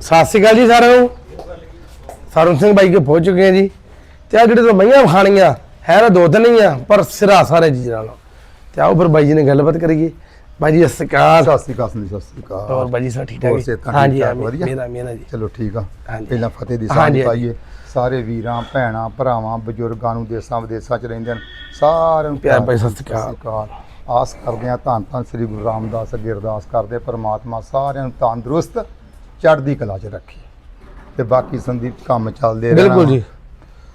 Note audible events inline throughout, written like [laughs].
ਸਤਿ ਸ਼੍ਰੀ ਅਕਾਲ ਜੀ ਸਾਰਿਆਂ ਨੂੰ। ਸਰਵਨ ਸਿੰਘ ਬਾਈ ਕੇ ਪਹੁੰਚ ਚੁੱਕੇ ਹਾਂ ਜੀ। ਤੇ ਆ ਜਿਹੜੇ ਤੋਂ ਮਈਆਂ ਖਾਣੀਆਂ ਹੈ ਨਾ ਦੋ ਤਿੰਨ ਹੀ ਆ ਪਰ ਸਿਰਾ ਸਾਰੇ ਜੀ ਨਾਲ ਤੇ ਆਓ ਫਿਰ ਬਾਈ ਜੀ ਨੇ ਗੱਲਬਾਤ ਕਰੀਏ। ਬਾਈ ਜੀ ਸਤਿ ਸ਼੍ਰੀ ਅਕਾਲ। ਸਤਿ ਸ੍ਰੀ ਅਕਾਲ ਸੰਦੀਪ ਸਤਿ ਸ੍ਰੀ ਹੋਰ ਬਾਈ ਜੀ ਸਭ ਠੀਕ ਠਾਕ ਹੋਰ ਜੀ? ਸਿਹਤਾਂ ਹਾਂਜੀ ਠੀਕ ਠਾਕ, ਵਧੀਆ? ਮੇਰਾ ਮੇਰਾ ਜੀ। ਚਲੋ ਠੀਕ ਆ। ਹਾਂਜੀ। ਪਹਿਲਾਂ ਫਤਿਹ ਦੀ ਹਾਂਜੀ, ਸਾਂਝ ਹਾਂਜੀ। ਪਾਈਏ। ਸਾਰੇ ਵੀਰਾਂ ਭੈਣਾਂ ਭਰਾਵਾਂ ਬਜ਼ੁਰਗਾਂ ਨੂੰ ਦੇਸਾਂ ਵਿਦੇਸਾਂ ਚ ਰਹਿੰਦੇ ਨੇ ਸਾਰਿਆਂ ਨੂੰ ਪਿਆਰ ਭਾਈ, ਸਤਿ ਸ੍ਰੀ ਅਕਾਲ। ਆਸ ਕਰਦੇ ਆ ਧੰਨ ਧੰਨ ਸ੍ਰੀ ਗੁਰੂ ਰਾਮਦਾਸ ਅੱਗੇ ਅਰਦਾਸ ਕਰਦੇ ਹਾਂ, ਪ੍ਰਮਾਤਮਾ ਸਾਰਿਆਂ ਨੂੰ ਤੰਦਰੁਸਤ ਚੜ੍ਹਦੀ ਕਲਾ ਚ ਰੱਖੇ ਤੇ ਬਾਕੀ ਸੰਦੀਪ ਕੰਮ ਚੱਲਦੇ ਰਹਿਣਾ। ਬਿਲਕੁਲ ਜੀ।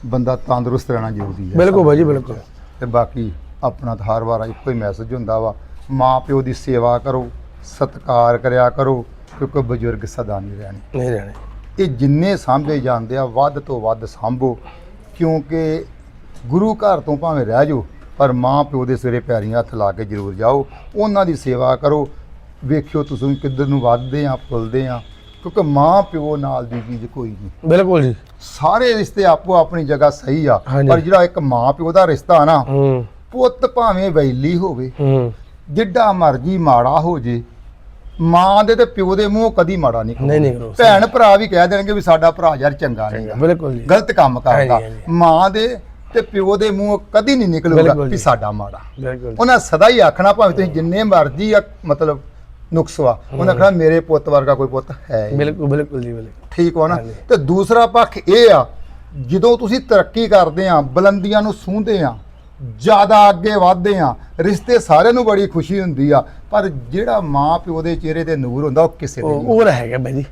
ਬੰਦਾ ਤੰਦਰੁਸਤ ਰਹਿਣਾ ਜ਼ਰੂਰੀ ਹੈ। ਬਿਲਕੁਲ ਬਾਈ ਜੀ ਬਿਲਕੁਲ। ਤੇ ਬਾਕੀ ਆਪਣਾ ਤਾਂ ਹਰ ਵਾਰ ਇੱਕੋ ਹੀ ਮੈਸੇਜ ਹੁੰਦਾ ਵਾ ਮਾਂ ਪਿਓ ਦੀ ਸੇਵਾ ਕਰੋ ਸਤਿਕਾਰ ਕਰਿਆ ਕਰੋ ਕਿਉਂਕਿ ਬਜ਼ੁਰਗ ਸਦਾ ਨਹੀਂ ਰਹਿਣੇ। ਨਹੀਂ ਰਹਿਣੇ। ਇਹ ਜਿੰਨੇ ਸਾਂਭੇ ਜਾਂਦੇ ਆ ਵੱਧ ਤੋਂ ਵੱਧ ਸਾਂਭੋ ਕਿਉਂਕਿ ਗੁਰੂ ਘਰ ਤੋਂ ਭਾਵੇਂ ਰਹਿ ਜਾਓ ਪਰ ਮਾਂ ਪਿਓ ਦੇ ਸਿਰੇ ਪੈਰੀਂ ਹੱਥ ਲਾ ਕੇ ਜ਼ਰੂਰ ਜਾਓ। ਉਹਨਾਂ ਦੀ ਸੇਵਾ ਕਰੋ। ਵੇਖਿਓ ਤੁਸੀਂ ਕਿੱਧਰ ਨੂੰ ਵੱਧਦੇ ਆ ਫੁੱਲਦੇ ਆ। ਕਿਉਂਕਿ ਮਾਂ ਪਿਓ ਨਾਲ ਦੀ ਚੀਜ਼ ਕੋਈ ਨਹੀਂ। ਬਿਲਕੁਲ ਜੀ। ਸਾਰੇ ਰਿਸ਼ਤੇ ਆਪੋ ਆਪਣੀ ਜਗ੍ਹਾ ਸਹੀ ਆ ਹਾਂਜੀ। ਪਰ ਜਿਹੜਾ ਇੱਕ ਮਾਂ ਪਿਓ ਦਾ ਰਿਸ਼ਤਾ ਨਾ ਹੂੰ। ਪੁੱਤ ਭਾਵੇਂ ਵੈਲੀ ਹੋਵੇ ਹੂੰ। ਜਿੱਡਾ ਮਰਜ਼ੀ ਮਾੜਾ ਹੋ ਜੇ ਮਾਂ ਦੇ ਤੇ ਪਿਓ ਦੇ ਮੂੰਹ ਕਦੀ ਮਾੜਾ ਨਹੀਂ ਨਹੀਂ ਨਹੀਂ ਕਰੋ। ਭੈਣ ਭਰਾ ਵੀ ਕਹਿ ਦੇਣਗੇ ਵੀ ਸਾਡਾ ਭਰਾ ਯਾਰ ਚੰਗਾ ਨਹੀਂ ਬਿਲਕੁਲ ਜੀ। ਗਲਤ ਕੰਮ ਕਰਦਾ। ਹਾਂਜੀ, ਹਾਂਜੀ। ਮਾਂ ਦੇ ਤੇ ਪਿਓ ਦੇ ਮੂੰਹ ਕਦੀ ਨਹੀਂ ਨਿਕਲੂਗਾ ਬਿਲਕੁਲ ਵੀ ਜੀ। ਸਾਡਾ ਮਾੜਾ। ਬਿਲਕੁਲ ਉਹਨਾਂ ਸਦਾ ਹੀ ਆਖਣਾ ਭਾਵੇਂ ਤੁਸੀਂ ਜਿੰਨੇ ਮਰਜ਼ੀ ਆ ਮਤਲਬ ਨੁਕਸ ਵਾ। ਉਹਨਾਂ ਆਖਣਾ ਮੇਰੇ ਪੁੱਤ ਵਰਗਾ ਕੋਈ ਪੁੱਤ ਹੈ ਹੀ ਨਹੀਂ। ਬਿਲਕੁਲ ਬਿਲਕੁਲ ਜੀ ਬਿਲਕੁਲ। ਠੀਕ ਹੋ ਨਾ? ਹਾਂਜੀ। ਤੇ ਦੂਸਰਾ ਪੱਖ ਇਹ ਆ ਜਦੋਂ ਤੁਸੀਂ ਤਰੱਕੀ ਕਰਦੇ ਆ ਬੁਲੰਦੀਆਂ ਨੂੰ ਸੂੰਹਦੇ ਆ ਜ਼ਿਆਦਾ ਅੱਗੇ ਵਧਦੇ ਆ ਰਿਸ਼ਤੇ ਸਾਰਿਆਂ ਨੂੰ ਬੜੀ ਖੁਸ਼ੀ ਹੁੰਦੀ ਆ ਪਰ ਜਿਹੜਾ ਮਾਂ ਪਿਓ ਦੇ ਚਿਹਰੇ ਤੇ ਨੂਰ ਹੁੰਦਾ ਉਹ ਕਿਸੇ ਦੇ ਉਹ ਨਹੀਂ ਉਹ ਰਹੇਗਾ ਬਾਈ ਜੀ।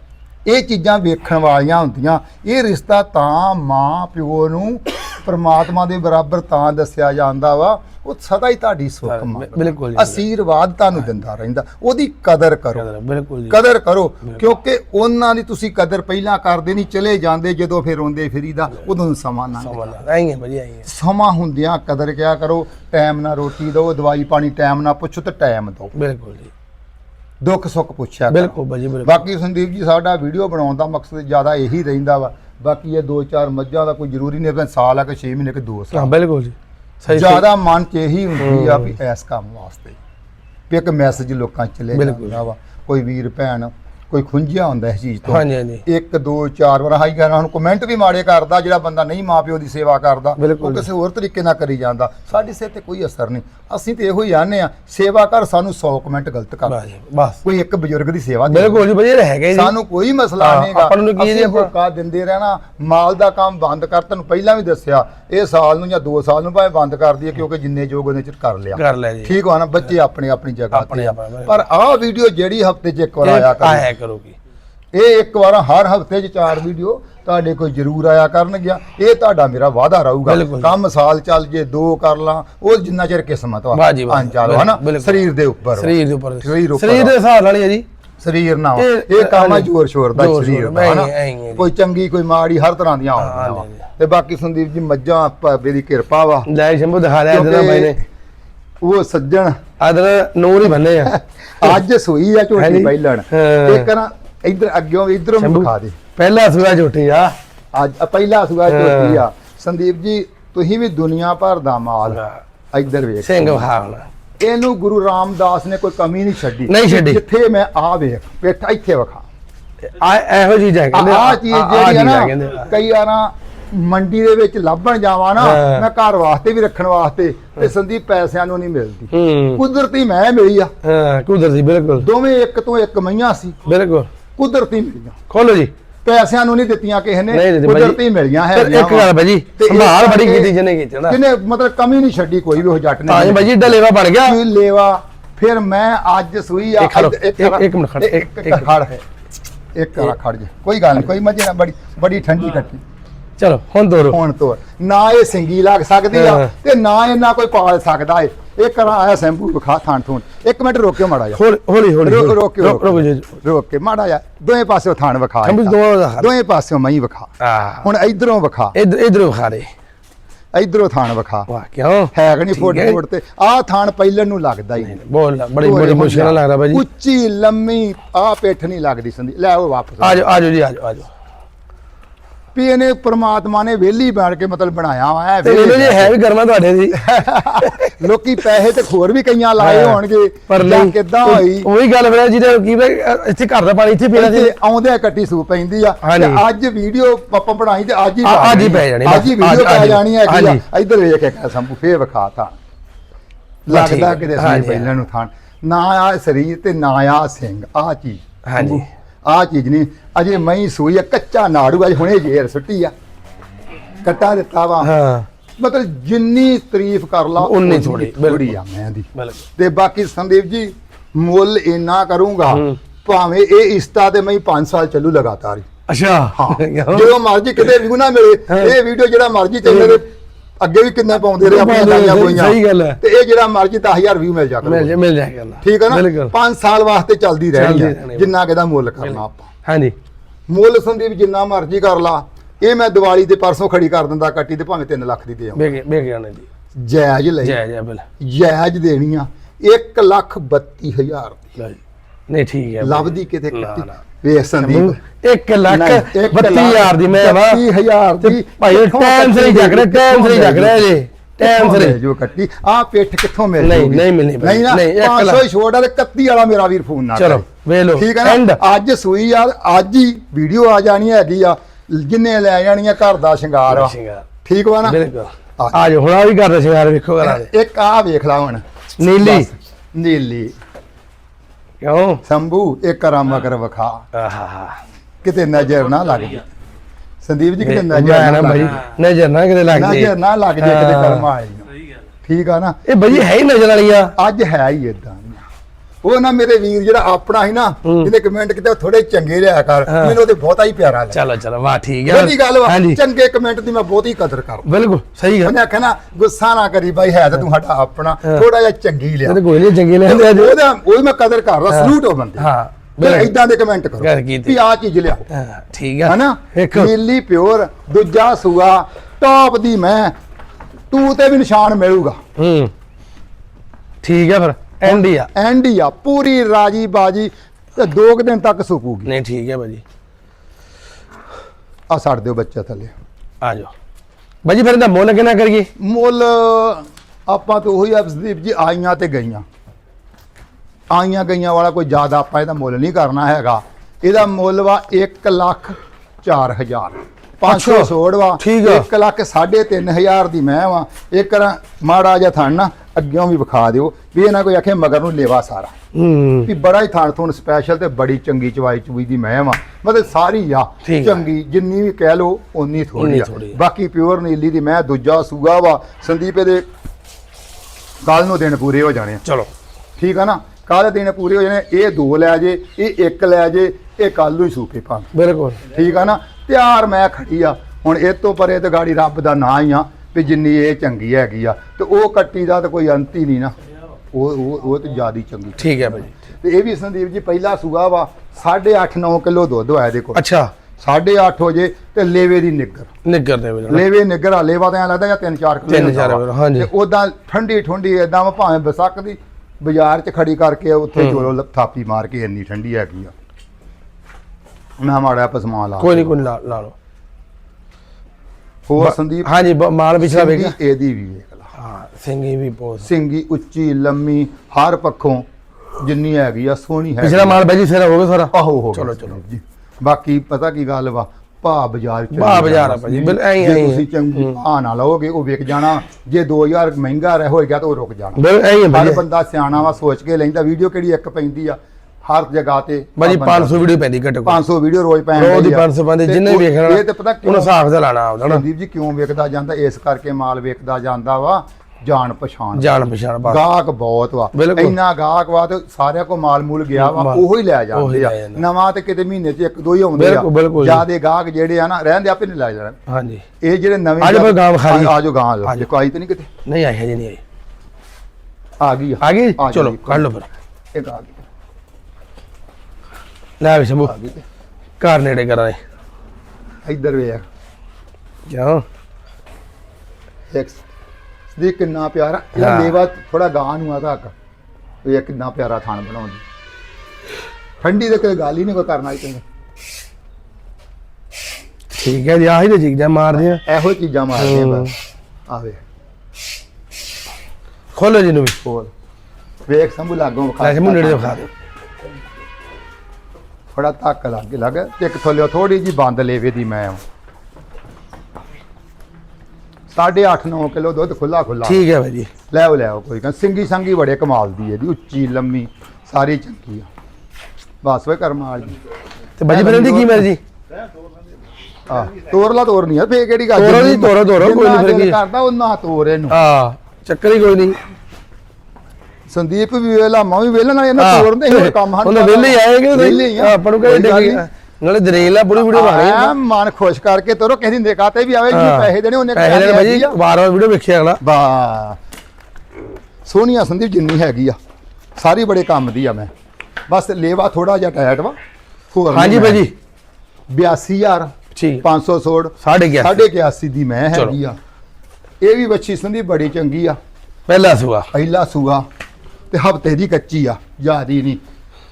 ਇਹ ਚੀਜ਼ਾਂ ਵੇਖਣ ਵਾਲੀਆਂ ਹੁੰਦੀਆਂ। ਇਹ ਰਿਸ਼ਤਾ ਤਾਂ ਮਾਂ ਪਿਓ ਨੂੰ ਪ੍ਰਮਾਤਮਾ ਦੇ ਬਰਾਬਰ ਤਾਂ ਦੱਸਿਆ ਜਾਂਦਾ ਵਾ। ਉਹ ਸਦਾ ਹੀ ਤੁਹਾਡੀ ਸੁੱਖ ਮੰਗਦਾ। ਅਸੀਰਵਾਦ ਤੁਹਾਨੂੰ ਦਿੰਦਾ ਰਹਿੰਦਾ। ਉਹਦੀ ਕਦਰ ਕਰੋ। ਕਦਰ ਬਿਲਕੁਲ ਜੀ। ਕਦਰ ਕਰੋ ਕਿਉਂਕਿ ਉਹਨਾਂ ਦੀ ਤੁਸੀਂ ਕਦਰ ਪਹਿਲਾਂ ਕਰਦੇ ਨਹੀਂ ਚਲੇ ਜਾਂਦੇ ਜਦੋਂ ਫਿਰ ਰੋਂਦੇ ਫਿਰੀਦਾ ਉਦੋਂ ਸਮਾਂ ਨਾ ਆਏਗੇ ਬਾਈ ਆਏਗੇ ਸਮਾਂ ਹੁੰਦਿਆਂ ਕਦਰ ਕਿਆ ਕਰੋ ਟਾਈਮ ਨਾਲ ਰੋਟੀ ਦਿਓ ਦਵਾਈ ਪਾਣੀ ਟਾਈਮ ਨਾਲ ਪੁੱਛੋ ਤੇ ਟਾਈਮ ਦਿਓ। ਬਿਲਕੁਲ ਜੀ। ਦੁੱਖ ਸੁੱਖ ਪੁੱਛਿਆ ਬਿਲਕੁਲ ਬਾਈ ਜੀ ਬਿਲਕੁਲ। ਬਾਕੀ ਸੰਦੀਪ ਜੀ ਸਾਡਾ ਵੀਡੀਓ ਬਣਾਉਣ ਦਾ ਮਕਸਦ ਜ਼ਿਆਦਾ ਇਹੀ ਰਹਿੰਦਾ ਵਾ। ਬਾਕੀ ਇਹ ਦੋ ਚਾਰ ਮੱਝਾਂ ਦਾ ਕੋਈ ਜ਼ਰੂਰੀ ਨਹੀਂ ਕਿ ਸਾਲ ਆ ਕਿ 6 ਮਹੀਨੇ ਕਿ 2 ਹਾਂ ਸਾਲ ਬਿਲਕੁਲ ਜੀ। ਜ਼ਿਆਦਾ ਮਨ ਚ ਇਹੀ ਹੁੰਦੀ ਆ ਵੀ ਇਸ ਕੰਮ ਵਾਸਤੇ ਵੀ ਇੱਕ ਮੈਸੇਜ ਲੋਕਾਂ ਚ ਚਲੇ ਬਿਲਕੁਲ। ਜਾਂਦਾ ਵਾ। ਕੋਈ ਵੀਰ ਭੈਣ ਕੋਈ ਖੁੰਝਿਆ ਹੁੰਦਾ ਇਸ ਚੀਜ਼ ਤੋਂ। ਹਾਂਜੀ ਹਾਂਜੀ। ਇੱਕ ਦੋ ਚਾਰ ਵਾਰ ਹਾਈ ਕਰਨਾ ਹੁਣ ਕਮੈਂਟ ਵੀ ਮਾੜੇ ਕਰਦਾ ਜਿਹੜਾ ਬੰਦਾ ਨਹੀਂ ਮਾਪਿਓ ਦੀ ਸੇਵਾ ਕਰਦਾ। ਉਹ ਕਿਸੇ ਹੋਰ ਤਰੀਕੇ ਨਾਲ ਕਰੀ ਜਾਂਦਾ। ਸਾਡੀ ਸਿਹਤ ਤੇ ਕੋਈ ਅਸਰ ਨਹੀਂ। ਅਸੀਂ ਤੇ ਇਹੋ ਹੀ ਆਨੇ ਆ ਸੇਵਾ ਕਰ ਸਾਨੂੰ 100 ਕਮੈਂਟ ਗਲਤ ਕਰ। ਬਸ ਕੋਈ ਇੱਕ ਬਜ਼ੁਰਗ ਦੀ ਸੇਵਾ ਬਿਲਕੁਲ ਜੀ ਇਹ ਰਹੇਗਾ ਜੀ। ਸਾਨੂੰ ਕੋਈ ਮਸਲਾ ਨਹੀਂਗਾ। ਆਪਾਂ ਨੂੰ ਕੀ ਹੁੱਕਾ ਦਿੰਦੇ ਰਹਿਣਾ। ਮਾਲ ਦਾ ਕੰਮ ਬੰਦ ਕਰ ਤੈਨੂੰ ਪਹਿਲਾਂ ਵੀ ਦੱਸਿਆ ਇਹ ਸਾਲ ਨੂੰ ਜਾਂ 2 ਸਾਲ ਨੂੰ ਭਾਵੇਂ ਬੰਦ ਕਰ ਦਈਏ ਕਿਉਂਕਿ ਜਿੰਨੇ ਯੋਗ ਉਹਨੇ ਚ ਕਰ ਲਿਆ। ਕਰ ਲੈ ਜੀ। ਠੀਕ ਹੋ ਨਾ ਬੱਚੇ ਆਪਣੀ ਆਪਣੀ ਜਗ੍ਹਾ ਤੇ। ਪਰ ਆਹ ਵੀਡੀਓ ਜਿਹੜੀ ਹਫ਼ਤੇ 'ਚ ਇੱਕ ਵਾਰ ਆਇਆ ਕਰੇ ਕਰੋਗੀ ਇਹ ਇੱਕ ਵਾਰ ਹਰ ਹਫ਼ਤੇ 'ਚ ਚਾਰ ਵੀਡੀਓ ਤੁਹਾਡੇ ਕੋਲ ਜ਼ਰੂਰ ਆਇਆ ਕਰਨਗੀਆਂ ਇਹ ਤੁਹਾਡਾ ਮੇਰਾ ਵਾਅਦਾ ਰਹੂਗਾ ਬਿਲਕੁਲ। ਕੰਮ ਸਾਲ ਚੱਲ ਜੇ ਦੋ ਕਰ ਲਾਂ ਉਹ ਜਿੰਨਾ ਚਿਰ ਕਿਸਮਤ ਵਾ ਵਾਹ ਜੀ ਵਾਹ। ਅੰਚਾਲੋ ਹਨਾ ਬਿਲਕੁਲ। ਸਰੀਰ ਦੇ ਉੱਪਰ ਵਾ। ਸਰੀਰ ਦੇ ਉੱਪਰ ਸਰੀਰ ਉੱਪਰ ਸਰੀਰ ਦੇ ਹਿਸਾਬ ਨਾਲ ਹੀ ਹੈ ਜੀ ਸਰੀਰ ਨਾ ਵਾ। ਇਹ- ਇਹ ਕੰਮ ਆ। ਜ਼ੋਰ ਸ਼ੋਰ ਦਾ ਜ਼ੋਰ ਸਰੀਰ ਦਾ ਹਨਾ ਹੀ- ਐਂ ਹੀ ਹੈ ਜੀ। ਕੋਈ ਚੰਗੀ ਕੋਈ ਮਾੜੀ ਹਰ ਤਰ੍ਹਾਂ ਦੀਆਂ ਆਉਂਦੀਆਂ ਵਾ। ਤੇ ਬਾਕੀ ਸੰਦੀਪ ਜੀ ਮੱਝਾਂ ਭਾਬੇ ਦੀ ਕਿਰਪਾ ਵਾ ਲੈ ਸ਼ੰਭੂ ਦਿਖਾ ਲਿਆ ਬਾਈ ਨੇ ਉਹ ਸੱਜਣ ਅਦਰ ਨੂਰ ਹੀ ਬੰਨੇ ਆ [laughs] ਅੱਜ ਸੋਈ ਆ ਝੋਟੀ। ਪਹਿਲਣ। ਇਹ ਕਰਾਂ ਇੱਧਰ ਅੱਗਿਓਂ ਇੱਧਰੋਂ ਵਿਖਾ ਦੇ ਪਹਿਲਾ ਸੂਆ ਝੋਟੀ ਆ ਅੱਜ ਆ ਪਹਿਲਾ ਸੂਆ। ਝੋਟੀ ਆ ਸੰਦੀਪ ਜੀ ਤੁਸੀਂ ਵੀ ਦੁਨੀਆ ਭਰ ਦਾ ਮਾਲ ਇੱਧਰ ਵੇਖ ਸਿੰਘ ਵਿਖਾ ਹੁਣ ਇਹਨੂੰ ਗੁਰੂ ਰਾਮਦਾਸ ਨੇ ਕੋਈ ਕਮੀ ਨਹੀਂ ਛੱਡੀ ਨਹੀਂ ਛੱਡੀ। ਜਿੱਥੇ ਮੈਂ ਆ ਵੇਖ ਬੈਠਾ ਇੱਥੇ ਵਿਖਾ ਆ ਇਹੋ ਚੀਜ਼ ਹੈ ਕਹਿੰਦੇ ਆ ਚੀਜ਼ ਜਿਹੜੀ ਚੀਜ਼ ਨਾ। ਕਈ ਵਾਰਾਂ ਮੰਡੀ ਦੇ ਵਿੱਚ ਲੱਭਣ ਜਾਵਾਂ ਨਾ ਹਾਂ। ਮੈਂ ਘਰ ਵਾਸਤੇ ਵੀ ਰੱਖਣ ਵਾਸਤੇ ਤੇ ਸੰਦੀਪ ਪੈਸਿਆਂ ਨੂੰ ਨਹੀਂ ਮਿਲਦੀ। ਹੂੰ। ਕੁਦਰਤੀ ਮੈਂ ਮਿਲੀ ਆ। ਹਾਂ ਕੁਦਰਤੀ ਬਿਲਕੁਲ। ਦੋਵੇਂ ਇੱਕ ਤੋਂ ਇੱਕ ਮਈਆਂ ਸੀ। ਬਿਲਕੁਲ। ਕੁਦਰਤੀ ਮਿਲੀਆਂ। ਖੋਲੋ ਜੀ। ਪੈਸਿਆਂ ਨੂੰ ਨਹੀਂ ਦਿੱਤੀਆਂ ਕਿਸੇ ਨੇ। ਕੁਦਰਤੀ ਮਿਲੀਆਂ ਹੈਗੀਆਂ ਇੱਕ ਗੱਲ ਭਾਜੀ ਸੰਭਾਲ ਬੜੀ ਕੀਤੀ ਜਿਹਨੇ ਕੀਤੀ ਨਾ। ਜਿਹਨੇ ਮਤਲਬ ਕਮੀ ਨਹੀਂ ਛੱਡੀ ਕੋਈ ਵੀ ਉਹ ਜੱਟ ਨੇ। ਤਾਂ ਭਾਜੀ ਏਡਾ ਲੇਵਾ ਬਣ ਗਿਆ। ਲੇਵਾ। ਫਿਰ ਮੈਂ ਅੱਜ ਸੂਈ ਆ ਇੱਕ ਇੱਕ- ਮਿੰਟ ਖੜੋ, ਇੱਕ ਖੜ। ਹੈ ਇੱਕ ਖੜ ਜੇ। ਕੋਈ ਗੱਲ ਨਹੀਂ ਕੋਈ ਮਜੇ ਨਾ ਬੜੀ ਬੜੀ ਠੰਡੀ ਕੱਟੀ। ਚਲੋ ਹੁਣ ਦੋਰੋ ਹੁਣ ਤੋਂ ਨਾ ਇਹ ਸਿੰਗੀ ਲੱਗ ਸਕਦੀ ਆ। ਤੇ ਨਾ ਇਹਨਾਂ ਕੋਈ ਪਾਲ ਸਕਦਾ ਏ। ਇਹ ਕਰਾਂ ਆਇਆ ਸੈਂਪੂ ਵਿਖਾ ਥਾਂ ਥੂਣ। ਇੱਕ ਮਿੰਟ ਰੋਕਿਓ ਮਾੜਾ ਜਾ ਹੌਲੀ ਹੌਲੀ ਰੁਕ ਰੁਕ ਰੁਕ ਰੁਕ ਕੇ ਮਾੜਾ ਜਾ ਦੋਵੇਂ ਪਾਸਿਓਂ ਥਾਣ ਵਿਖਾ। ਦੋਵਾਂ ਪਾਸਿਓਂ ਮਈ ਵਿਖਾ। ਹੁਣ ਇਧਰੋਂ ਵਿਖਾ। ਇਧਰ ਇਧਰ ਵਿਖਾ ਦੇ। ਇਧਰੋਂ ਥਾਣ ਵਿਖਾ। ਵਾਹ ਕਿਉਂ? ਹੈ ਕਿ ਨਹੀਂ ਫੁੱਟ। ਫੁੱਟ ਤੇ? ਆਹ ਥਾਣ ਪਹਿਲਣ ਨੂੰ ਲੱਗਦਾ ਹੀ ਬੋਲ ਬੜੀ ਬੜੀ ਮੁਸ਼ਕਿਲ ਲੱਗਦਾ ਭਾਜੀ ਉੱਚੀ ਲੰਮੀ ਆਹ ਪਿੱਠ ਨਹੀਂ ਲੱਗਦੀ ਸੰਦੀ ਲੈ ਉਹ ਵਾਪਸ। ਆ ਜਾਓ ਆ ਜਾਓ ਜੀ ਆ ਜਾਓ ਆ ਜਾਓ। ਵੀ ਇਹਨੇ ਪ੍ਰਮਾਤਮਾ ਨੇ ਵਿਹਲੀ ਬਣ ਕੇ ਮਤਲਬ ਬਣਾਇਆ ਵਾ ਤੇ ਇਹਨੂੰ ਜੀ ਹੈ ਵੀ ਗਰਮਾ ਤੁਹਾਡੇ ਦੀ [laughs] ਲੋਕੀ ਪੈਸੇ ਤੇ ਹੋਰ ਵੀ ਕਈਆਂ ਲਾਏ ਹਾਂ। ਹੋਣਗੇ ਪਰ ਜਾਂ ਨਹੀਂ ਕਿੱਦਾਂ ਹੋਈ ਉਹੀ ਗੱਲ ਫਿਰ ਜਿਹਦੇ ਕੀ ਵੀ ਇੱਥੇ ਘਰ ਦਾ ਪਾਣੀ ਇੱਥੇ ਪੀਣਾ ਸੀ ਤੇ ਆਉਂਦੇ ਕੱਟੀ ਸੂ ਪੈਂਦੀ ਆ ਹਾਂਜੀ। ਤੇ ਅੱਜ ਵੀਡੀਓ ਆਪਾਂ ਬਣਾਈ ਤੇ ਅੱਜ ਹੀ ਆ- ਅੱਜ ਹੀ ਪੈ ਜਾਣੀ ਅੱਜ ਹੀ ਵੀਡੀਓ ਪੈ ਅੱਜ। ਜਾਣੀ ਹਾਂਜੀ। ਆ ਇੱਧਰ ਵੇਖ ਕੇ ਕਹਿ ਸੰਭੂ ਫੇਰ ਵਿਖਾ ਤਾਂ ਬਸ ਠੀਕ ਲੱਗਦਾ ਹੈ। ਕਿਤੇ ਹਾਂਜੀ, ਸੀ ਪਹਿਲਾਂ ਨੂੰ ਥਾਂ ਨਾ ਆ ਸਰੀਰ ਤੇ ਨਾ ਆ ਸਿੰਘ ਆ ਚੀਜ਼ ਹਾਂਜੀ। ਆ ਚੀਜ਼ ਨਹੀਂ। ਅਜੇ ਮਈ ਸੂਈ ਆ ਕੱਚਾ ਨਾੜੂ ਅਜੇ ਹੁਣੇ ਜੇਰ ਸੁੱਟੀ ਆ। ਕੱਟਾ ਦਿੱਤਾ ਵਾ। ਹਾਂ। ਮਤਲਬ ਜਿੰਨੀ ਤਾਰੀਫ ਕਰ ਲਾ ਉਨੀ ਥੋੜ੍ਹੀ, ਥੋੜੀ ਆ ਮੈਂ ਦੀ ਤੇ ਬਾਕੀ ਸੰਦੀਪ ਜੀ ਮੁੱਲ ਇੰਨਾ ਕਰੂੰਗਾ। ਭਾਵੇਂ ਇਹ ਇਸਤਾ ਤੇ ਮੈਂ 5 ਸਾਲ ਚੱਲੂ ਲਗਾਤਾਰ ਅੱਛਾ? ਜਦੋਂ ਮਰਜ਼ੀ ਕਿਤੇ ਵਿਊ ਨਾ ਮਿਲੇ। ਇਹ ਵੀਡੀਓ ਜਿਹੜਾ ਮਰਜ਼ੀ ਚੱਲੇ ਅੱਗੇ ਵੀ ਕਿੰਨੇ ਪਾਉਂਦੇ ਰਹੇ ਆਪਣੀਆਂ ਲਾਈਆਂ ਸਹੀ- ਹੋਈਆਂ ਸਹੀ ਗੱਲ ਹੈ। ਤੇ ਇਹ ਜਿਹੜਾ ਮਰਜ਼ੀ 10000 ਵਿਊ ਮਿਲ ਜਾ ਮਿਲ ਜਾ ਮਿਲ ਜਾਏਗਾ ਠੀਕ ਹੈ ਨਾ? ਬਿਲਕੁਲ। 5 ਸਾਲ ਵਾਸਤੇ ਚੱਲਦੀ ਰਹਿਣੀ ਹੈ। ਜਿੰਨਾ ਕਿਦਾ ਮੁੱਲ ਕਰਨਾ ਆਪਾਂ। ਹਾਂਜੀ। ਮੁੱਲ ਸੰਦੀਪ ਜਿੰਨਾ ਮਰਜ਼ੀ ਕਰ ਲਾ। ਇਹ ਮੈਂ ਦੀਵਾਲੀ ਦੇ ਪਰਸੋਂ ਖੜੀ ਕਰ ਦਿੰਦਾ ਕੱਟੀ ਤੇ ਭਾਵੇਂ 3 ਲੱਖ ਦੀ ਦੇ ਆਵਾਂ ਬੇਗੇ ਬੇਗੇ ਆਣੇ ਦੀ ਜਾਇਜ਼ ਲਈ। ਜੈ ਜੈ ਬਿਲ। ਜਾਇਜ਼ ਦੇਣੀ ਆ। 1 ਲੱਖ 32000 ਲਓ ਜੀ। ਨਹੀਂ ਠੀਕ ਹੈ। ਲੱਭਦੀ ਕਿਤੇ ਕੱਟੀ। ਵੇਖ ਸੰਦੀਪ 1 ਲੱਖ ਨਹੀਂ, ਇੱਕ 32000 ਦੀ ਮੈਂ ਵਾ 32000 ਤੇ ਦੀ ਭਾਈ ਟਾਈਮ ਸਿਰ ਜਗ ਰਿਹਾ ਟਾਈਮ ਸਿਰ ਜਗ ਰਿਹਾ ਜੀ ਟਾਈਮ ਸਿਰ। ਜੋ ਕੱਟੀ ਆ ਪਿੱਠ ਕਿੱਥੋਂ ਮਿਲ ਨਹੀਂ, ਜੂਗੀ? ਨਹੀਂ ਮਿਲਣੀ ਨਹੀਂ ਨਾ ਨਹੀਂ, ਇੱਕ 500 ਲੱਖ। ਹੀ ਛੋੜ ਆ ਤੇ 31 ਵਾਲਾ ਮੇਰਾ ਵੀਰ ਫੋਨ ਨਾ ਚਲੋ। ਵੇਖ ਲਓ, ਠੀਕ ਹੈ। ਨਾ ਅੱਜ ਸੂਈ ਆ ਅੱਜ ਹੀ ਵੀਡੀਓ ਆ ਜਾਣੀ ਹੈਗੀ ਆ ਜਿੰਨੇ ਲੈ ਜਾਣੀ ਆ ਘਰ ਦਾ ਸ਼ਿੰਗਾਰ ਆ। ਠੀਕ ਵਾ ਨਾ ਬਿਲਕੁਲ ਆ। ਜਾ ਹੁਣ ਆ ਵੀ ਕਰਦਾ ਸ਼ਿੰਗਾਰ ਵੇਖੋ ਦੇ ਇੱਕ ਆ ਵੇਖ ਲਾ ਹੁਣ ਨੀਲੀ ਨੀਲੀ ਕਿਉਂ? ਸੰਭੂ ਇੱਕ ਕਰਾਂ ਮਗਰ ਵਿਖਾ। ਆਹਾ ਕਿਤੇ ਨਜ਼ਰ ਨਾ ਲੱਗ ਜੇ। ਸੰਦੀਪ ਜੀ ਕਿਤੇ ਨਜ਼ਰ ਨਾ ਭਾਈ ਨਜ਼ਰ ਨਾ ਕਿਤੇ ਲੱਗ ਜੇ। ਨਜ਼ਰ ਨਾ ਲੱਗ ਜੇ ਕਿਤੇ। ਕਰਮਾ ਆਈ ਠੀਕ ਆ ਨਾ? ਇਹ ਭਾਈ ਹੈ ਹੀ ਨਜ਼ਰ ਵਾਲੀ ਆ। ਅੱਜ ਹੈ ਹੀ ਇਦਾਂ ਉਹ ਨਾ ਮੇਰੇ ਵੀਰ ਜਿਹੜਾ ਆਪਣਾ ਸੀ ਨਾ ਹੂੰ। ਇਹਨੇ ਕਮੈਂਟ ਕੀਤਾ ਥੋੜੇ ਚੰਗੇ ਲਿਆ ਕਰ। ਹਾਂ। ਮੈਨੂੰ ਉਹਦੇ ਬਹੁਤਾ ਹੀ ਪਿਆਰਾ ਲੱਗਿਆ। ਚਲੋ ਚਲੋ ਵਾਹ ਠੀਕ ਹੈ। ਉਹਦੀ ਗੱਲ ਵਾ। ਚੰਗੇ ਕਮੈਂਟ ਦੀ ਮੈਂ ਬਹੁਤੀ ਕਦਰ ਕਰਦਾ। ਬਿਲਕੁਲ ਸਹੀ ਗੱਲ। ਉਹਨੇ ਆਖਿਆ ਨਾ ਗੁੱਸਾ ਨਾ ਕਰੀ ਬਾਈ ਹੈ ਤਾਂ ਤੂੰ ਸਾਡਾ ਆਪਣਾ। ਹਾਂ। ਥੋੜਾ ਜਿਹਾ ਚੰਗੀ ਲਿਆ। ਤਾਂ ਕੋਈ ਨਹੀਂ ਚੰਗੀ ਲੈਂਦੇ ਅੱਜ। ਉਹਦਾ ਉਹ ਮੈਂ ਕਦਰ ਕਰਦਾ ਸਲੂਟ ਹੋ ਬੰਦੇ ਹਾਂ ਬਿਲਕੁਲ। ਇਦਾਂ ਦੇ ਕਮੈਂਟ ਕਰੋ। ਵੀ ਆ ਚੀਜ਼ ਲਿਆ ਹਾਂ, ਠੀਕ ਆ। ਹਨਾ? ਨੀਲੀ ਪਿਓਰ ਦੂਜਾ ਸੂਆ ਟੌਪ ਦੀ ਮੈਂ। ਤੂੰ ਤੇ ਵੀ ਨਿਸ਼ਾਨ ਮਿਲੂਗਾ। ਹੂੰ। ਠੀਕ ਆ ਫਿਰ। ਐਂਡ ਹੀ ਆ। ਐਂਡ ਹੀ ਆ ਪੂਰੀ ਰਾਜੀ ਬਾਜੀ ਤੇ ਦੋ ਕੁ ਦਿਨ ਤੱਕ ਸੁਕੂਗੀ। ਨਹੀਂ ਠੀਕ ਹੈ ਭਾਜੀ। ਆ ਛੱਡ ਦਿਓ ਬੱਚਾ ਥੱਲੇ। ਆ ਜਾਓ। ਭਾਜੀ ਫਿਰ ਇਹਦਾ ਮੁੱਲ ਕਿੰਨਾ ਕਰੀਏ? ਮੁੱਲ ਆਪਾਂ ਤਾਂ ਉਹੀ ਆ ਸੰਦੀਪ ਜੀ ਆਈਆਂ ਤੇ ਗਈਆਂ। ਆਈਆਂ ਗਈਆਂ ਵਾਲਾ ਕੋਈ ਜ਼ਿਆਦਾ ਆਪਾਂ ਇਹਦਾ ਮੁੱਲ ਨਹੀਂ ਕਰਨਾ ਹੈਗਾ। ਇਹਦਾ ਮੁੱਲ ਵਾ 1 ਲੱਖ 4000 500 ਅੱਛਾ, ਸੋੜ ਵਾ। ਠੀਕ ਆ। 1 ਲੱਖ 3500 ਦੀ ਮੈਂ ਵਾ। ਇੱਕ ਮਾੜਾ ਜਿਹਾ ਥਣ ਨਾ। ਅੱਗਿਓਂ ਵੀ ਵਿਖਾ ਦਿਓ ਵੀ ਇਹਨਾਂ ਕੋਈ ਆਖੇ ਮਗਰ ਨੂੰ ਲੇਵਾ ਸਾਰਾ। ਹੂੰ। ਵੀ ਬੜਾ ਹੀ ਥਣ ਥੁਣ ਸਪੈਸ਼ਲ ਤੇ ਬੜੀ ਚੰਗੀ ਚਵਾਈ ਚੂਈ ਦੀ ਮੈਂ ਵਾ। ਮਤਲਬ ਸਾਰੀ ਆ। ਠੀਕ ਆ। ਚੰਗੀ ਜਿੰਨੀ ਵੀ ਕਹਿ ਲੋ ਉਨੀ ਥੋੜੀ ਆ। ਥੋੜ੍ਹੀ ਆ। ਬਾਕੀ ਪਿਓਰ ਨੀਲੀ ਦੀ ਮੈਂ ਦੂਜਾ ਸੂਗਾ ਵਾ। ਸੰਦੀਪ ਦੇ ਕੱਲ ਨੂੰ ਦਿਨ ਪੂਰੇ ਹੋ ਜਾਣੇ ਆ। ਚਲੋ। ਠੀਕ ਆ ਨਾ? ਕੱਲ ਦਿਨ ਪੂਰੇ ਹੋ ਜਾਣੇ ਇਹ ਦੋ ਲੈ ਜੇ ਇਹ ਇੱਕ ਲੈ ਜੇ ਇਹ ਕੱਲ ਨੂੰ ਹੀ ਸੂਪੇ ਭਾਵੇਂ ਬਿਲਕੁਲ। ਠੀਕ ਆ ਨਾ? ਤਿਆਰ ਮੈਂ ਖੜੀ ਆ। ਹੁਣ ਇਹ ਤੋਂ ਪਰੇ ਤੇ ਗਾੜੀ ਰੱਬ ਦਾ ਨਾਂ ਹੀ ਆ। ਵੀ ਜਿੰਨੀ ਇਹ ਚੰਗੀ ਹੈਗੀ ਆ ਤੇ ਉਹ ਕੱਟੀ ਦਾ ਤਾਂ ਕੋਈ ਅੰਤ ਹੀ ਨਹੀਂ ਨਾ। ਉਹ ਉਹ ਉਹ ਤੇ ਜ਼ਿਆਦਾ ਚੰਗੀ ਠੀਕ ਹੈ ਭਾਜੀ। ਤੇ ਇਹ ਵੀ ਸੰਦੀਪ ਜੀ ਪਹਿਲਾ ਸੂਆ ਵਾ 8.5 9 ਕਿਲੋ ਦੁੱਧ ਹੋਇਆ ਇਹਦੇ ਕੋਲ। ਅੱਛਾ। 8.5 ਹੋ ਜੇ ਤੇ ਲੇਵੇ ਦੀ ਨਿੱਗਰ। ਨਿੱਗਰ ਦੇ ਵਿੱਚ। ਲੇਵੇ ਨਿੱਗਰ ਆ ਲੇਵਾ ਤਾਂ ਐਂ ਲੱਗਦਾ ਜਾਂ 3-4 ਕਿਲੋ ਤਿੰਨ ਹੁੰਦਾ ਚਾਰ ਵਾ। ਕਿਲੋ, ਹਾਂਜੀ। ਤੇ ਉਦਾਂ ਠੰਡੀ ਠੰਡੀ ਇਦਾਂ ਭਾਵੇਂ ਬਸਕ ਦੀ ਬਾਜ਼ਾਰ 'ਚ ਖੜੀ ਕਰਕੇ ਉੱਥੇ ਚੋਲੋ ਥਾਪੀ ਮਾਰ ਕੇ ਇੰਨੀ ਠੰਡੀ ਹੈਗੀ ਆ। ਮੈਂ ਮਾੜਾ ਪਸਮਾ ਲਾ ਕੋਈ ਨਹੀਂ ਕੋਈ ਨੀ, ਲਾ ਲਾ ਲਓ। ਹੋਰ ਸੰਦੀਪ? ਹਾਂਜੀ ਬ- ਮਾਲ ਪਿਛਲਾ ਸਿੰਗੀ ਵੇਖ ਇਹਦੀ ਵੀ ਵੇਖ ਲਾ। ਹਾਂ ਸਿੰਘੀ ਵੀ ਬਹੁਤ। ਸਿੰਗੀ ਉੱਚੀ ਲੰਮੀ ਹਰ ਪੱਖੋਂ ਜਿੰਨੀ ਹੈਗੀ ਆ ਸੋਹਣੀ ਹੈ ਪਿਛਲਾ ਮਾਲ ਭਾਜੀ ਸਿਰ ਹੋ ਗਿਆ ਸਾਰਾ। ਆਹੋ ਹੋ ਚਲੋ, ਗਿਆ ਚਲੋ। ਜੀ। ਬਾਕੀ ਪਤਾ ਕੀ ਗੱਲ ਵਾ? ਭਾ ਬਾਜ਼ਾਰ ਚ ਭਾਅ ਬਾਜ਼ਾਰ ਆ ਭਾਜੀ, ਬਿਲ- ਐਂ ਹੀ- ਜੇ ਐਂ। ਹੀ ਤੁਸੀਂ ਚੰਗੀ ਭਾਅ ਨਾ ਲਓਗੇ ਉਹ ਵਿਕ ਜਾਣਾ। ਜੇ 2000 ਮਹਿੰਗਾ ਰਹਿ ਹੋਏਗਾ ਤਾਂ ਉਹ ਰੁਕ ਜਾਣਾ। ਬਿਲ ਐਂ ਹੀ ਹੈ ਹਰ ਬੰਦਾ ਸਿਆਣਾ ਵਾ ਸੋਚ ਕੇ ਲੈਂਦਾ। ਵੀਡੀਓ ਕਿਹੜੀ ਇੱਕ ਪੈਂਦੀ ਆ? ਹਰ ਜਗ੍ਹਾ ਤੇ ਭਾਜੀ ਹਰ ਬੰਦਾ- 500 ਵੀਡੀਓ ਪੈਂਦੀ ਘੱਟੋ ਘੱਟ 500 ਵੀਡੀਓ ਰੋਜ਼ ਪੈਣ ਰੋਜ਼ ਦੀ ਡਈ ਆ। 500 ਬੰਦੇ ਤੇ ਜਿੰਨੇ ਵੇਖਣਾ ਇਹ ਤੇ ਪਤਾ ਉਹਨੂੰ ਹਿਸਾਬ ਦਾ ਲਾਣਾ ਆਉਂਦਾ ਨਾ। ਸੰਦੀਪ ਜੀ ਕਿਉਂ ਵਿਕਦਾ ਜਾਂਦਾ? ਇਸ ਕਰਕੇ ਮਾਲ ਵਿਕਦਾ ਜਾਂਦਾ ਵਾ ਜਾਣ ਪਛਾਣ। ਜਾਣ ਪਛਾਣ ਗਾਹਕ ਬਹੁਤ ਵਾ। ਇੰਨਾ ਗਾਹਕ ਵਾ ਤੇ ਸਾਰਿਆਂ ਕੋ ਮਾਲ ਮੂਲ ਗਿਆ ਵਾ ਉਹੋ ਹੀ ਲੈ ਜਾਂਦੇ ਆ। ਨਵਾਂ ਤੇ ਕਿਤੇ ਮਹੀਨੇ 'ਚ ਇੱਕ ਦੋ ਹੀ ਆਉਂਦੇ ਆ। ਜਿਆਦੇ ਗਾਹਕ ਜਿਹੜੇ ਆ ਨਾ ਰਹਿੰਦੇ ਆਪੇ ਨਹੀਂ ਲੈ ਜਾਣਾ ਹਾਂਜੀ। ਇਹ ਜਿਹੜੇ ਨਵੇਂ ਆ ਜਾਓ ਫਿਰ ਗਾਂ ਵਿਖਾ ਲਈ। ਆ ਜਾਓ ਗਾਂ ਆ ਜਾਓ। ਆ ਜਾਓ। ਦੇਖੋ ਆਈ ਤਾਂ ਨਹੀਂ ਕਿਤੇ? ਨਹੀਂ ਆਈ ਹਜੇ ਨਹੀਂ ਆਈ। ਆ ਗਈ ਆ। ਗਈ? ਚਲੋ। ਕੱਢ ਲਓ ਫਿਰ। ਇੱਕ ਆ ਗਈ। ਲੈ ਵੀ ਸ਼ੰਭੂ। ਘਰ ਨੇੜੇ ਕਰਾਂਗੇ ਇੱਧਰ ਵੇਖ ਕਿਉਂ? ਇੱਕ ਦੇ ਕਿੰਨਾ ਪਿਆਰਾ ਇਹ। ਲੇਵਾ ਥੋੜਾ ਗਾਂ ਨੂੰ ਆ ਤੱਕ ਇਹ ਕਿੰਨਾ ਪਿਆਰਾ ਥਾਨ ਬਣਾਉਂਦੀ ਠੰਡੀ ਦੇ ਕੋਈ ਗੱਲ ਹੀ ਨਹੀਂ ਕੋਈ ਕਰਨਾ ਹੀ ਠੀਕ ਹੈ ਜੀ ਆਹੀ ਤੇ ਚੀਜ਼ਾਂ ਮਾਰਦੇ ਆ ਇਹੋ ਚੀਜ਼ਾਂ ਮਾਰਦੇ ਆ ਬਸ। ਆਵੇ ਖੋਲੋ ਜੀ ਨੂੰ ਵੀ। ਹੋਰ ਵੇਖ ਸੰਭੂ ਲਾਗੋਂ ਵਿਖਾ ਲੈ ਸ਼ੰਭੂ ਨੇੜੇ ਤੋਂ। ਖਾ ਦੇ ਥੋੜਾ ਧੱਕ ਲੱਗ ਲੱਗ ਤੇ ਇੱਕ ਥੱਲੇ ਥੋੜੀ ਜੀ ਬੰਦ ਲੇਵੇ ਦੀ ਮੈਂ ਆ। ਸਾਢੇ 8 9 ਕਿਲੋ ਦੁੱਧ ਖੁੱਲਾ ਖੁੱਲਾ ਠੀਕ ਹੈ ਭਾਈ ਜੀ ਲੈ ਆਓ ਕੋਈ ਗੱਲ ਸਿੰਗੀ ਸੰਗੀ ਬੜੇ ਕਮਾਲ ਦੀ ਹੈ ਦੀ ਉੱਚੀ ਲੰਮੀ ਸਾਰੀ ਚੰਗੀ ਆ। ਬਸ ਵੇ ਕਰਮਾਲ ਜੀ। ਤੇ ਬਾਜੀ ਫਿਰ ਇਹਦੀ ਕੀ ਮਿਲ ਜੀ ਆ ਤੋਰ ਲਾ ਤੋਰ ਨਹੀਂ ਆ ਫੇਰ ਕਿਹੜੀ ਗੱਲ ਤੋਰੋ ਜੀ, ਤੋਰੋ, ਤੋਰੋ, ਕੋਈ ਜਿੰਨਾ ਨੀ ਫਿਰ ਦਿਲ ਕੀ। ਕਰਦਾ ਉਹਨਾਂ ਤੋਰ ਇਹਨੂੰ। ਹਾਂ ਚੱਕਰ ਹੀ ਕੋਈ ਨਹੀਂ ਸੰਦੀਪ ਵੀ ਵੇਲਾ ਮੈਂ ਵੀ ਵੇਲਾ ਨਾਲ ਇਹਨਾਂ ਹਾਂ। ਤੋਰਦੇ ਹੋਰ ਕੰਮ ਹਨ ਉਹਨੇ ਵਿਹਲੇ ਹੀ ਆਏਗੇ ਆ। ਆਪਾਂ ਨੂੰ ਕਹਿੰਦੇ ਨੀ। ਨਾਲੇ ਦਰੇਲ ਆ ਬੁੜੀ ਬੁੜੀ ਮਾਰੇ ਆਇਆ ਮਨ ਖੁਸ਼ ਕਰਕੇ ਤੋਰੋ ਕਿਸੇ ਦਿਨ ਕਾਤੇ ਵੀ ਆਵੇ ਜੀ ਪੈਸੇ ਦੇਣੇ ਉਹਨੇ ਪੈਸੇ ਦੇਣੇ ਭਾਜੀ ਵਾਰ ਵਾਰ ਵੀਡੀਓ ਵੇਖਿਆ ਅਗਲਾ। ਬਾ। ਸੋਹਣੀਆ ਸੰਦੀਪ ਜਿੰਨੀ ਹੈਗੀ ਆ ਸਾਰੀ ਬੜੇ ਕੰਮ ਦੀ ਆ ਮੈਂ। ਬਸ ਲੇਵਾ ਥੋੜਾ ਜਿਹਾ ਟਾਇਟ ਵਾ ਹੋਰ ਹਾਂਜੀ ਭਾਜੀ। 82000 ਠੀਕ। 500 ਸੋੜ ਸਾਢੇ ਗਿਆ ਸਾਢੇ 81 ਦੀ ਮੈਂ ਹੈਗੀ ਆ। ਇਹ ਵੀ ਬੱਚੀ ਸੰਦੀਪ ਬੜੀ ਚੰਗੀ ਆ। ਪਹਿਲਾ ਸੁਆ। ਪਹਿਲਾ ਸੂਆ। ਤੇ ਹਫ਼ਤੇ ਦੀ ਕੱਚੀ ਆ ਜਿਆਦੀ ਨਹੀਂ।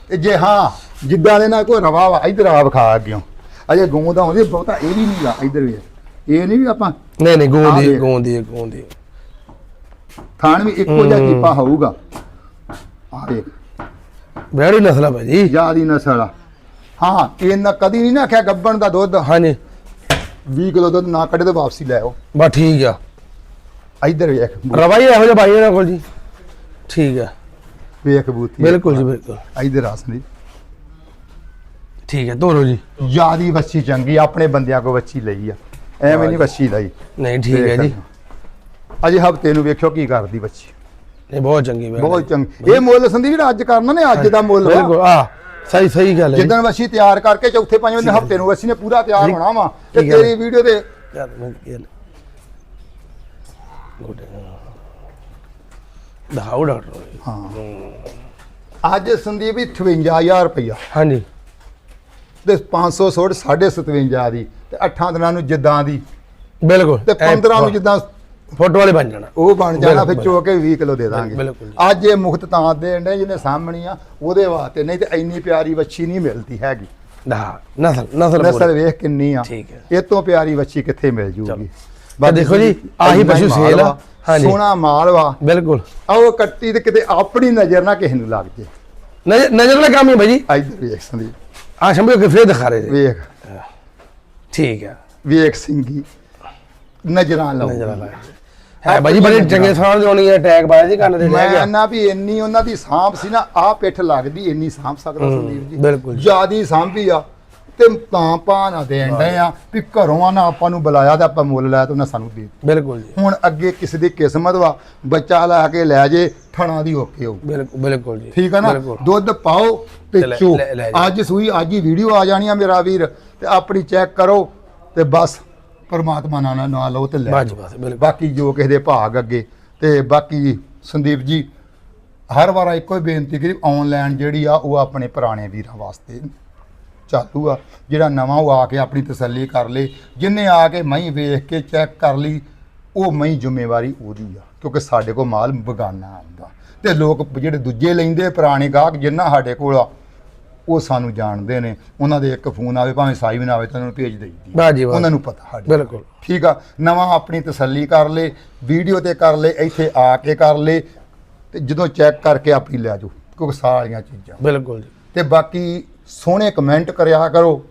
ਤੇ ਜੇ ਹਾਂ ਜਿੱਦਾਂ ਦੇ ਨਾਲ ਕੋਈ ਰਵਾ ਵਾ ਇਧਰ ਆ ਵਿਖਾ ਅੱਗਿਓ ਅਜੇ ਗੂੰ ਦਾ ਹੁੰਦੀ ਬਹੁਤਾ ਇਹ ਵੀ ਨਹੀਂ ਆ ਇਧਰ ਵੀ। ਇਹ ਨਹੀਂ ਵੀ ਆਪਾਂ ਨਹੀਂ ਨਹੀਂ ਆ ਗੂੰਦੀ ਦੇਖ। ਗੂੰਦੀ ਗੂੰਦੀ ਥਾਣ ਵੀ ਇੱਕੋ ਜਿਹਾ ਕੀਪਾ ਹੋਊਗਾ। ਆ ਦੇਖ। ਬੈੜੀ ਨਸਲ ਆ ਭਾਜੀ। ਜਿਆਦੀ ਨਸਲ ਆ। ਹਾਂ ਇਹਨਾਂ ਕਦੀ ਨਹੀਂ ਨਾ ਆਖਿਆ ਗੱਬਣ ਦਾ ਦੁੱਧ। ਹਾਂਜੀ। 20 ਕਿਲੋ ਦੁੱਧ ਨਾ ਕੱਢੇ ਤੇ ਵਾਪਸੀ ਲੈ ਆਓ। ਬਸ ਠੀਕ ਆ। ਇਧਰ ਵੇਖ। ਰਵਾਈ ਇਹੋ ਜਿਹਾ ਭਾਈ ਇਹਨਾਂ ਕੋਲ ਜੀ। ਠੀਕ ਆ। ਵੇਖ ਬੂਤੀ ਬਿਲਕੁਲ ਜੀ ਬਿਲਕੁਲ। ਇਧਰ ਆ ਸੰਦੀਪ। ਠੀਕ ਹੈ ਤੋਰੋ ਜੀ। ਜਿਆਦੀ ਵੱਛੀ ਚੰਗੀ ਆਪਣੇ ਬੰਦਿਆਂ ਕੋ ਵੱਛੀ ਲਈ ਆ। ਐਵੇਂ ਨਹੀਂ ਵੱਛੀ ਲਈ। ਨਹੀਂ ਠੀਕ ਹੈ ਜੀ। ਅਜੇ ਹਫ਼ਤੇ ਨੂੰ ਵੇਖਿਓ ਕੀ ਕਰਦੀ ਬੱਚੀ ਨਹੀਂ ਬਹੁਤ ਚੰਗੀ ਬੈੜੀ ਬਹੁਤ ਚੰਗੀ। ਇਹ ਮੁੱਲ ਸੰਦੀਪ ਜਿਹੜਾ ਅੱਜ ਕਰਨਾ ਨੇ ਅੱਜ ਦਾ ਮੁੱਲ ਬਿਲਕੁਲ ਆ ਸਹੀ ਸਹੀ ਗੱਲ ਹੈ। ਜਿੱਦਣ ਵੱਛੀ ਤਿਆਰ ਕਰਕੇ ਚੌਥੇ ਪੰਜਵੇਂ ਦਿਨ ਹਫ਼ਤੇ ਨੂੰ ਵੱਛੀ ਨੇ ਪੂਰਾ ਤਿਆਰ ਹੋਣਾ ਵਾ। ਤੇ। ਤੇਰੀ ਵੀਡੀਓ ਤੇ ਯਾਰ ਮੈਂ ਹਾਲ ਗੁੱਡ ਦਿਖਾਓ ਡਾਕਟਰ ਹਾਂ। ਅੱਜ ਸੰਦੀਪ ਵੀ 58000 ਰੁਪਇਆ ਹਾਂਜੀ। ਤੇ 500 ਸੋੜ 57 ਦੀ ਤੇ 8 ਦਿਨਾਂ ਨੂੰ ਜਿੱਦਾਂ ਦੀ। ਬਿਲਕੁਲ। ਤੇ 15 ਨੂੰ ਜਿੱਦਾਂ ਫੋਟੋ ਵਾਲੇ ਬਣ ਜਾਣਾ। ਉਹ ਬਣ ਜਾਣਾ ਫਿਰ। ਚੋ ਕੇ 20 ਕਿਲੋ ਦੇ ਦਾਂਗੇ। ਬਿਲਕੁਲ ਜੀ। ਅੱਜ ਇਹ ਮੁਖਤ ਤਾਂ ਦੇਣ ਦੇ ਜਿਹਨੇ ਸਾਹਮਣੀ ਆ ਉਹਦੇ ਵਾਸਤੇ ਨਹੀਂ ਤੇ ਇੰਨੀ ਪਿਆਰੀ ਵੱਛੀ ਨਹੀਂ ਮਿਲਦੀ ਹੈਗੀ। ਦਾ ਨਸਲ ਨਸਲ ਨਸਲ ਪੂਰੀ। ਵੇਖ ਕਿੰਨੀ ਆ। ਠੀਕ ਹੈ। ਇਹ ਤੋਂ ਪਿਆਰੀ ਵੱਛੀ ਕਿੱਥੇ ਮਿਲ ਜੂਗੀ? ਤਾਂ ਦੇਖੋ ਜੀ, ਆਹੀ ਪਸ਼ੂ ਸੇਲ ਆ। ਹਾਂਜੀ। ਸੋਹਣਾ ਮਾਲ ਵਾ। ਬਿਲਕੁਲ। ਆਓ ਕੱਟੀ ਤੇ ਕਿਤੇ ਆਪਣੀ ਨਜ਼ਰ ਨਾ ਕਿਸੇ ਨੂੰ ਲੱਗ ਜੇ। ਨਜ਼ਰ ਨਜ਼ਰ ਕੰਮ ਹੀ ਭਾਜੀ ਇੱਧਰ ਵੇਖ ਸੰਦੀਪ। ਆ ਸ਼ੰਭੂ ਕੇ ਫੇਰ ਦਿਖਾ ਰਹੇ ਜੀ। ਵੇਖ। ਠੀਕ ਹੈ ਵੇਖ ਸਿੰਘੀ ਨਜ਼ਰਾਂ ਲਾਓ। ਨਜ਼ਰ ਵਾਲਾ ਹੈ ਭਾਜੀ ਬੜੇ ਚੰਗੇ ਸਾਹ ਜੋਣੀ ਹੈ ਟੈਗ ਬਾਇਆ ਜੀ ਕੰਨ ਦੇ ਲੈ ਮੈਂ ਗਿਆ ਨਾ ਵੀ ਇੰਨੀ ਉਹਨਾਂ ਦੀ ਸਾਂਭ ਸੀ ਨਾ ਆ ਪਿੱਠ ਲੱਗਦੀ ਇੰਨੀ ਸਾਂਭ ਸਕਦਾ ਸੰਦੀਪ ਜੀ। ਬਿਲਕੁਲ ਜੀ। ਜਿਆਦੀ ਸਾਂਭੀ ਆ। ਤੇ ਤਾਂ ਪਾ ਨਾ ਦੇਣ ਡਏ ਆ ਵੀ ਘਰੋਂ ਆ ਨਾ ਆਪਾਂ ਨੂੰ ਬੁਲਾਇਆ ਤੇ ਆਪਾਂ ਮੁੱਲ ਲਾਇਆ ਤੇ ਉਹਨਾਂ ਸਾਨੂੰ ਦੇ ਦਿੱਤੀ। ਬਿਲਕੁਲ ਜੀ। ਹੁਣ ਅੱਗੇ ਕਿਸੇ ਦੀ ਕਿਸਮਤ ਵਾ ਬੱਚਾ ਲੈ ਕੇ ਲੈ ਜੇ ਥਣਾ ਦੀ ਓਕੇ ਹੋ ਬਿਲਕੁਲ ਬਿਲਕੁਲ ਜੀ। ਠੀਕ ਆ ਨਾ? ਬਿਲਕੁਲ। ਦੁੱਧ ਪਾਓ ਤੇ ਤੇ ਲੈ- ਚੋ। ਲੈ- ਲੈ ਜਾਓ। ਅੱਜ ਸੂਈ ਅੱਜ ਹੀ ਵੀਡੀਓ ਆ ਜਾਣੀ ਆ ਮੇਰਾ ਵੀਰ ਤੇ ਆਪਣੀ ਚੈੱਕ ਕਰੋ ਤੇ ਬਸ ਪਰਮਾਤਮਾ ਨਾਲ ਨਾ ਲਓ ਤੇ ਲੈ ਬਸ ਜਾਓ। ਬਸ ਬਿਲਕੁਲ। ਬਾਕੀ ਜੋ ਕਿਸੇ ਦੇ ਭਾਗ ਅੱਗੇ ਤੇ ਬਾਕੀ ਸੰਦੀਪ ਜੀ ਹਰ ਵਾਰ ਇੱਕੋ ਹੀ ਬੇਨਤੀ ਕਰੀ ਆਨਲਾਈਨ ਜਿਹੜੀ ਆ ਉਹ ਆਪਣੇ ਪੁਰਾਣੇ ਵੀਰਾਂ ਵਾਸਤੇ ਚਾਲੂ ਆ ਜਿਹੜਾ ਨਵਾਂ ਉਹ ਆ ਕੇ ਆਪਣੀ ਤਸੱਲੀ ਕਰ ਲੇ। ਜਿੰਨੇ ਆ ਕੇ ਮਹੀਂ ਵੇਖ ਕੇ ਚੈੱਕ ਕਰ ਲਈ ਉਹ ਮਹੀਂ ਜ਼ਿੰਮੇਵਾਰੀ ਉਹਦੀ ਆ ਕਿਉਂਕਿ ਸਾਡੇ ਕੋਲ ਮਾਲ ਬਗਾਨਾ ਆਉਂਦਾ ਤੇ ਲੋਕ ਜਿਹੜੇ ਦੂਜੇ ਲੈਂਦੇ ਪੁਰਾਣੇ ਗਾਹਕ ਜਿੰਨਾ ਸਾਡੇ ਕੋਲ ਆ ਉਹ ਸਾਨੂੰ ਜਾਣਦੇ ਨੇ। ਉਹਨਾਂ ਦੇ ਇੱਕ ਫੋਨ ਆਵੇ ਭਾਵੇਂ ਸਾਈ ਵੀ ਨਾ ਆਵੇ ਤਾਂ ਉਹਨਾਂ ਨੂੰ ਭੇਜ ਦੇਈਦੀ ਬਾਜੀ ਉਹਨਾਂ ਨੂੰ ਪਤਾ ਸਾਡੇ ਬਿਲਕੁਲ। ਠੀਕ ਆ? ਨਵਾਂ ਆਪਣੀ ਤਸੱਲੀ ਕਰ ਲੇ ਵੀਡੀਓ ਤੇ ਕਰ ਲੇ ਇੱਥੇ ਆ ਕੇ ਕਰ ਲੇ ਤੇ ਜਦੋਂ ਚੈੱਕ ਕਰਕੇ ਆਪਣੀ ਲੈ ਜਾਓ ਕਿਉਂਕਿ ਸਾਰੀਆਂ ਚੀਜ਼ਾਂ। ਬਿਲਕੁਲ ਜੀ। ਤੇ ਬਾਕੀ ਸੋਹਣੇ ਕਮੈਂਟ ਕਰਿਆ ਕਰੋ।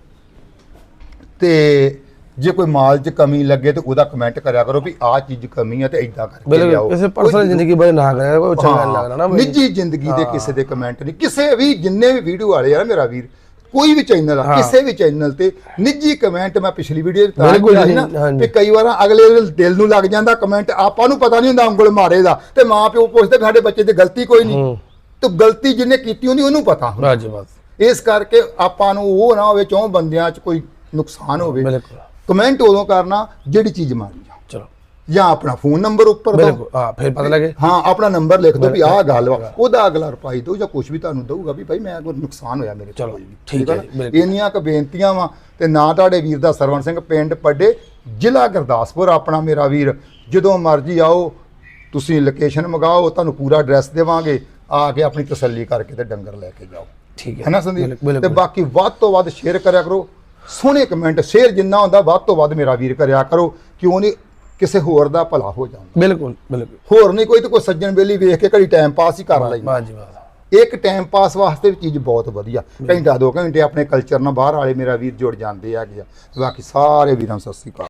ਤੇ ਜੇ ਕੋਈ ਮਾਲ 'ਚ ਕਮੀ ਲੱਗੇ ਤੇ ਉਹਦਾ ਕਮੈਂਟ ਕਰਿਆ ਕਰੋ ਵੀ ਆਹ ਚੀਜ਼ ਕਮੀ ਆ ਤੇ ਇਦਾਂ ਕਰਕੇ ਲਿਆਓ। ਬਿਲਕੁਲ ਕਿਸੇ ਪਰਸਨਲ ਜ਼ਿੰਦਗੀ ਬਾਰੇ ਨਾ ਕਰਿਆ ਕੋਈ ਚੰਗਾ ਨਹੀਂ ਲੱਗਦਾ ਨਾ ਭਾਈ ਨਿੱਜੀ ਜ਼ਿੰਦਗੀ ਦੇ ਕਿਸੇ ਦੇ ਕਮੈਂਟ ਨਹੀਂ। ਕਿਸੇ ਵੀ ਜਿੰਨੇ ਵੀ ਵੀਡੀਓ ਵਾਲੇ ਆ ਮੇਰਾ ਵੀਰ ਕੋਈ ਵੀ ਚੈਨਲ ਆ ਹਾਂ। ਕਿਸੇ ਵੀ ਚੈਨਲ ਤੇ ਨਿੱਜੀ ਕਮੈਂਟ ਮੈਂ ਪਿਛਲੀ ਵੀਡੀਓ ਚ ਤਾਂ ਬਿਲਕੁਲ ਕਿਹਾ ਸੀ ਜੀ, ਨਾ ਹਾਂਜੀ। ਵੀ ਕਈ ਵਾਰ ਅਗਲੇ ਦੇ ਦਿਲ ਨੂੰ ਲੱਗ ਜਾਂਦਾ ਕਮੈਂਟ ਆਪਾਂ ਨੂੰ ਪਤਾ ਨਹੀਂ ਹੁੰਦਾ ਉਂਗਲ ਮਾਰੇ ਦਾ ਤੇ ਮਾਂ ਪਿਓ ਪੁੱਛਦੇ ਵੀ ਸਾਡੇ ਬੱਚੇ ਦੀ ਗਲਤੀ ਕੋਈ ਨਹੀਂ। ਹੂੰ। ਤੇ ਗਲਤੀ ਜਿਹਨੇ ਕੀਤੀ ਹੁੰਦੀ ਉਹਨੂੰ ਪਤਾ ਹੁੰਦਾ। ਬਾਜੀ ਬਸ। ਇਸ ਕਰਕੇ ਆਪਾਂ ਨੂੰ ਉਹ ਨਾ ਹੋਵੇ ਚੌਂ ਬੰਦਿਆਂ 'ਚ ਕੋਈ ਨੁਕਸਾਨ ਹੋਵੇ। ਬਿਲਕੁਲ। ਕਮੈਂਟ ਉਦੋਂ ਕਰਨਾ ਜਿਹੜੀ ਚੀਜ਼ ਮਾਰੀ ਆ। ਚਲੋ। ਜਾਂ ਆਪਣਾ ਫੋਨ ਨੰਬਰ ਉੱਪਰ ਬਿਲਕੁਲ ਹਾਂ ਫਿਰ ਪਤਾ ਲੱਗੇ। ਹਾਂ ਆਪਣਾ ਨੰਬਰ ਲਿਖ ਦਿਓ ਵੀ ਆਹ ਗੱਲ ਵਾ। ਉਹਦਾ ਅਗਲਾ ਰਿਪਾਈ ਦਿਓ ਜਾਂ ਕੁਝ ਵੀ ਤੁਹਾਨੂੰ ਦਊਗਾ ਵੀ ਭਾਈ ਮੈਂ ਕੋਈ ਨੁਕਸਾਨ ਹੋਇਆ ਮੇਰੇ ਚਲੋ। ਠੀਕ ਹੈ? ਜੀ। ਇੰਨੀਆਂ ਕੁ ਬੇਨਤੀਆਂ ਵਾ ਤੇ ਨਾ ਤੁਹਾਡੇ ਵੀਰ ਦਾ ਸਰਵਣ ਸਿੰਘ ਪਿੰਡ ਪੱਡੇ ਜ਼ਿਲ੍ਹਾ ਗੁਰਦਾਸਪੁਰ ਆਪਣਾ ਮੇਰਾ ਵੀਰ। ਜਦੋਂ ਮਰਜ਼ੀ ਆਓ ਤੁਸੀਂ ਲੋਕੇਸ਼ਨ ਮੰਗਾਓ ਤੁਹਾਨੂੰ ਪੂਰਾ ਐਡਰੈਸ ਦੇਵਾਂਗੇ। ਆ ਕੇ ਆਪਣੀ ਤਸੱਲੀ ਕਰਕੇ ਤੇ ਡੰਗਰ ਲੈ ਕੇ ਜਾਓ। ਠੀਕ ਹੈ। ਹੈ ਨਾ ਸੰਦੀਪ? ਤੇ ਬਾਕੀ ਵੱਧ ਤੋਂ ਵੱਧ ਸ਼ੇਅਰ ਕਰਿਆ ਕਰੋ। ਸੋਹਣੇ ਕਮੈਂਟ ਸ਼ੇਅਰ ਜਿੰਨਾ ਹੁੰਦਾ ਵੱਧ ਤੋਂ ਵੱਧ ਮੇਰਾ ਵੀਰ ਕਰਿਆ ਕਰੋ ਕਿਉਂ ਨਹੀਂ ਕਿਸੇ ਹੋਰ ਦਾ ਭਲਾ ਹੋ ਜਾਂਦਾ। ਬਿਲਕੁਲ ਬਿਲਕੁਲ। ਹੋਰ ਨਹੀਂ ਕੋਈ ਤੇ ਕੋਈ ਸੱਜਣ ਬੇਲੀ ਵੇਖ ਕੇ ਘੜੀ ਟਾਈਮ ਪਾਸ ਹੀ ਕਰ ਲਈ ਬਾਜੀ ਬਾਤ ਇੱਕ ਟਾਈਮ ਪਾਸ ਵਾਸਤੇ ਵੀ ਚੀਜ਼ ਬਹੁਤ ਵਧੀਆ। ਘੰਟਾ ਦੋ ਘੰਟੇ ਆਪਣੇ ਕਲਚਰ ਨਾਲ ਬਾਹਰ ਵਾਲੇ ਮੇਰਾ ਵੀਰ ਜੁੜ ਜਾਂਦੇ ਆ। ਬਾਕੀ ਸਾਰੇ ਵੀਰਾਂ ਸਤਿ ਸ੍ਰੀ ਅਕਾਲ।